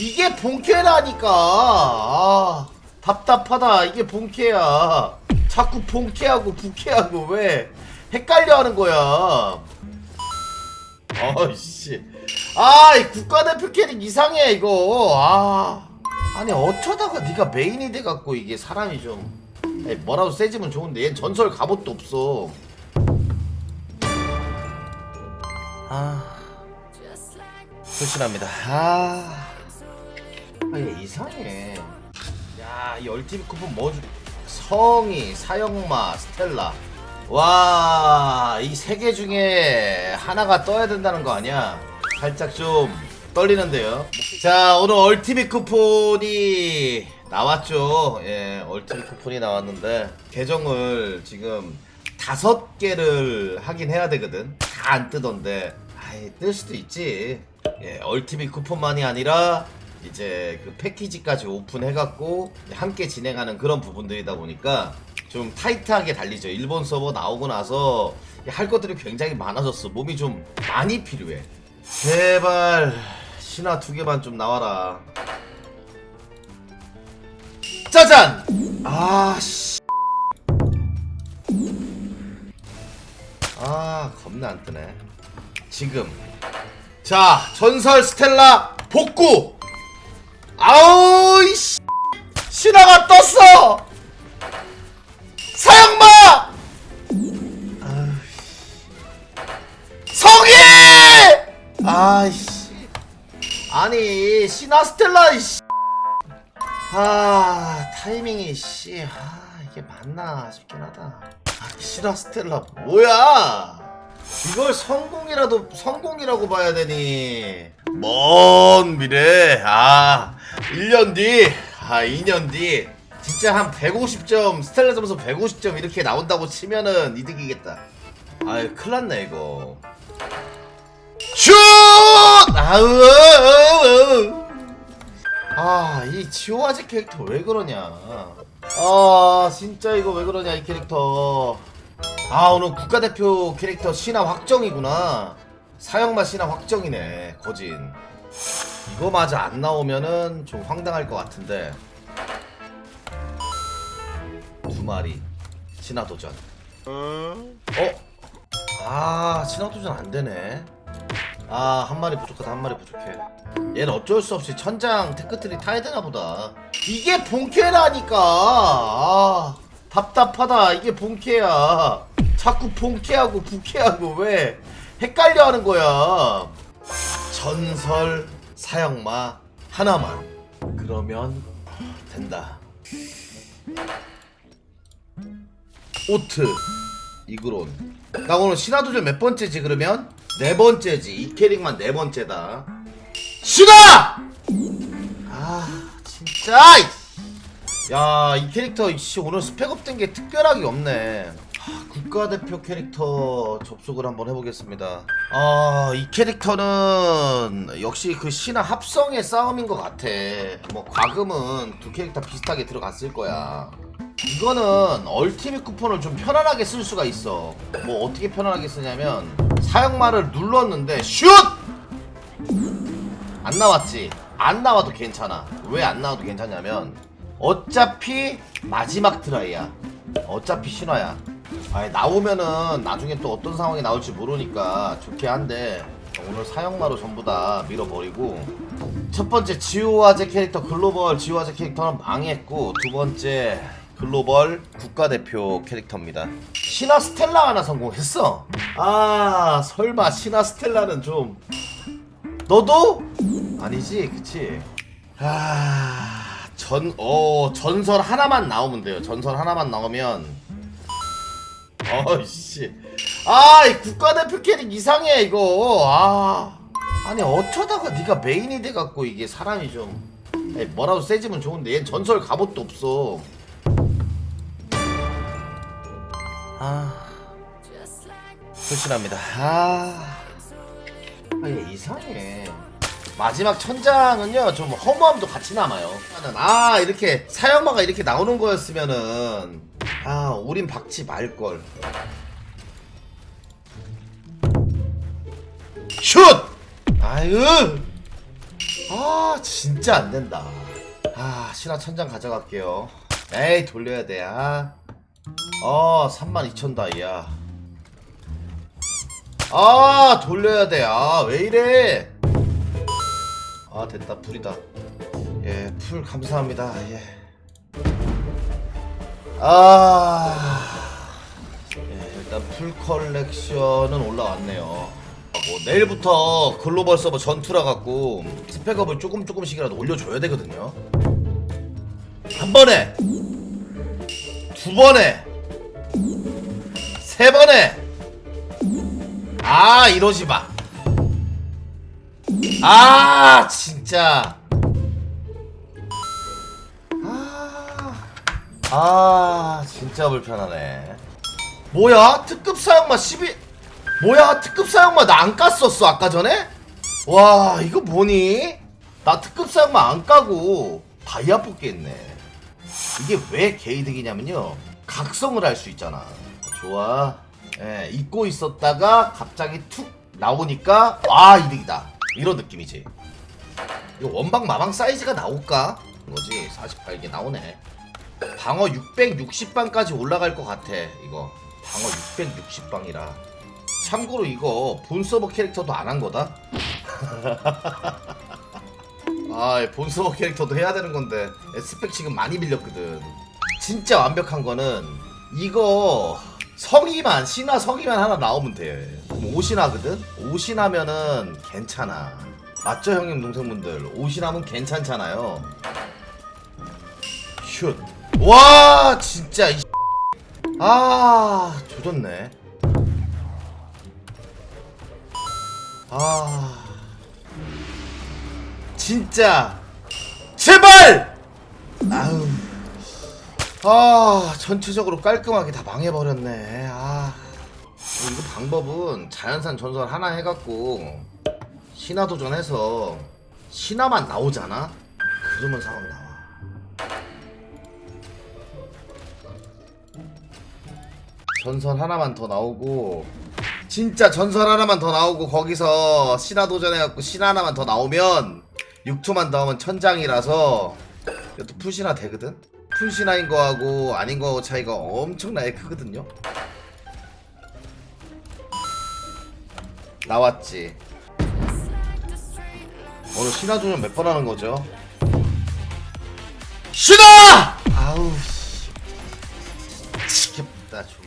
이게 본캐라니까. 아, 답답하다. 이게 본캐야. 자꾸 본캐하고 부캐하고 왜 헷갈려 하는 거야. 어이씨. 아, 이 국가대표 캐릭 이상해, 이거. 아. 아니, 어쩌다가 네가 메인이 돼갖고 이게 사람이 좀. 아니, 뭐라도 세지면 좋은데 얘 전설 갑옷도 없어. 아. 불신합니다. 아. 아, 얘 이상해. 야, 이 얼티밋 쿠폰 뭐 주... 성이, 사형마, 스텔라. 와, 이 세 개 중에 하나가 떠야 된다는 거 아니야? 살짝 좀 떨리는데요. 자, 오늘 얼티밋 쿠폰이 나왔죠. 예, 얼티밋 쿠폰이 나왔는데 계정을 지금 다섯 개를 하긴 해야 되거든. 다 안 뜨던데. 아이, 뜰 수도 있지. 예, 얼티밋 쿠폰만이 아니라 이제 그 패키지까지 오픈해갖고 함께 진행하는 그런 부분들이다 보니까 좀 타이트하게 달리죠. 일본 서버 나오고 나서 할 것들이 굉장히 많아졌어. 몸이 좀 많이 필요해. 제발 신화 두 개만 좀 나와라. 짜잔! 아 씨. 아 겁나 안 뜨네. 지금 자 전설 스텔라 복구. 아우 이씨 신화가 떴어. 사형마! 성희! 아이씨. 아니, 시나스텔라, 이씨. 아, 타이밍이, 씨. 아, 이게 맞나 싶긴 하다. 아, 시나스텔라, 뭐야? 이걸 성공이라도, 성공이라고 봐야 되니. 먼 미래. 아, 1년 뒤. 아, 2년 뒤. 진짜 한 150점 스텔라 점수 150점 이렇게 나온다고 치면은 이득이겠다. 아유 큰일났네 이거. 슛! 아우! 아이 지오아지 캐릭터 왜 그러냐? 아 진짜 이거 왜 그러냐 이 캐릭터. 아 오늘 국가대표 캐릭터 신화 확정이구나. 사형마 신화 확정이네 거진. 이거 마저 안 나오면은 좀 황당할 것 같은데. 두 마리. 신화 도전. 어? 아 신화 도전 안 되네. 아 한 마리 부족하다 한 마리 부족해. 얘는 어쩔 수 없이 천장 테크트리 타야 되나 보다. 이게 본캐라니까! 아 답답하다. 이게 본캐야. 자꾸 본캐하고 부캐하고 왜 헷갈려 하는 거야. 전설 사형마 하나만. 그러면 된다. 오트 이그론. 나 오늘 신화도전 몇 번째지 그러면? 네 번째지. 이 캐릭만 네 번째다. 신화! 아 진짜 야 이 캐릭터 씨 오늘 스펙업 된 게 특별하게 없네. 하, 국가대표 캐릭터 접속을 한번 해보겠습니다 아 이 캐릭터는 역시 그 신화 합성의 싸움인 것 같아 뭐 과금은 두 캐릭터 비슷하게 들어갔을 거야 이거는 얼티밋 쿠폰을 좀 편안하게 쓸 수가 있어. 뭐 어떻게 편안하게 쓰냐면 사형말을 눌렀는데 슛! 안 나왔지. 안 나와도 괜찮아. 왜 안 나와도 괜찮냐면 어차피 마지막 트라이야. 어차피 신화야. 아니 나오면은 나중에 또 어떤 상황이 나올지 모르니까 좋게 한데 오늘 사형마로 전부 다 밀어버리고 첫 번째 지오아제 캐릭터 글로벌 지오아제 캐릭터는 망했고 두 번째 글로벌 국가대표 캐릭터입니다. 신화 스텔라 하나 성공했어. 아 설마 신화 스텔라는 좀 너도 아니지, 그치? 아 전 어 전설 하나만 나오면 돼요. 전설 하나만 나오면 어이씨. 아 이 국가대표 캐릭 이상해 이거. 아. 아니 어쩌다가 네가 메인이 돼 갖고 이게 사람이 좀. 아니, 뭐라도 세지면 좋은데. 얘 전설 갑옷도 없어. 아. 불신합니다. 아, 아, 얘 이상해. 마지막 천장은요 좀 허무함도 같이 남아요. 아 이렇게 사형마가 이렇게 나오는 거였으면은 아 우린 박지 말걸 슛! 아유 아 진짜 안 된다. 아 신화 천장 가져갈게요. 에이 돌려야 돼. 아. 어 32,000 다이야. 아 돌려야 돼. 아 왜 이래? 아 됐다 풀이다. 예 풀 감사합니다. 예. 아. 예, 일단 풀 컬렉션은 올라왔네요. 뭐 내일부터 글로벌 서버 전투라 갖고 스펙업을 조금 조금씩이라도 올려줘야 되거든요. 한 번에, 두 번에, 세 번에. 아 이러지 마. 아 진짜. 아 진짜 불편하네. 뭐야? 특급 사용마 12 뭐야? 특급 사용마 나 안 깠었어 아까 전에? 와 이거 뭐니? 나 특급 사용마 안 까고 다이아 뽑겠네. 이게 왜 개이득이냐면요. 각성을 할 수 있잖아. 좋아. 예, 잊고 있었다가 갑자기 툭 나오니까 아 이득이다. 이런 느낌이지. 이거 원방 마방 사이즈가 나올까? 거지. 48개 나오네 방어 660방까지 올라갈 것 같아 이거. 방어 660방이라. 참고로 이거 본 서버 캐릭터도 안 한 거다? 아본 서버 캐릭터도 해야 되는 건데. 스펙 지금 많이 밀렸거든. 진짜 완벽한 거는 이거 성이만 신화 성이만 하나 나오면 돼. 그럼 오신하거든? 오신하면은 괜찮아. 맞죠 형님 동생분들? 오신하면 괜찮잖아요. 슛. 와 진짜 이 아 조졌네. 아. 진짜. 제발! 아우. 아 전체적으로 깔끔하게 다 망해버렸네. 아. 이거 방법은 자연산 전설 하나 해갖고 신화 도전해서 신화만 나오잖아? 그러면 상황 나와 전설 하나만 더 나오고 진짜 전설 하나만 더 나오고 거기서 신화 도전해갖고 신화 하나만 더 나오면 6투만 더 하면 천장이라서 이것도 풀신화 되거든? 풀신화인 거하고 아닌 거하고 차이가 엄청나게 크거든요? 나왔지 오늘 신화 도전 몇 번 하는 거죠? 신화! 아우 씨 지겹다 좀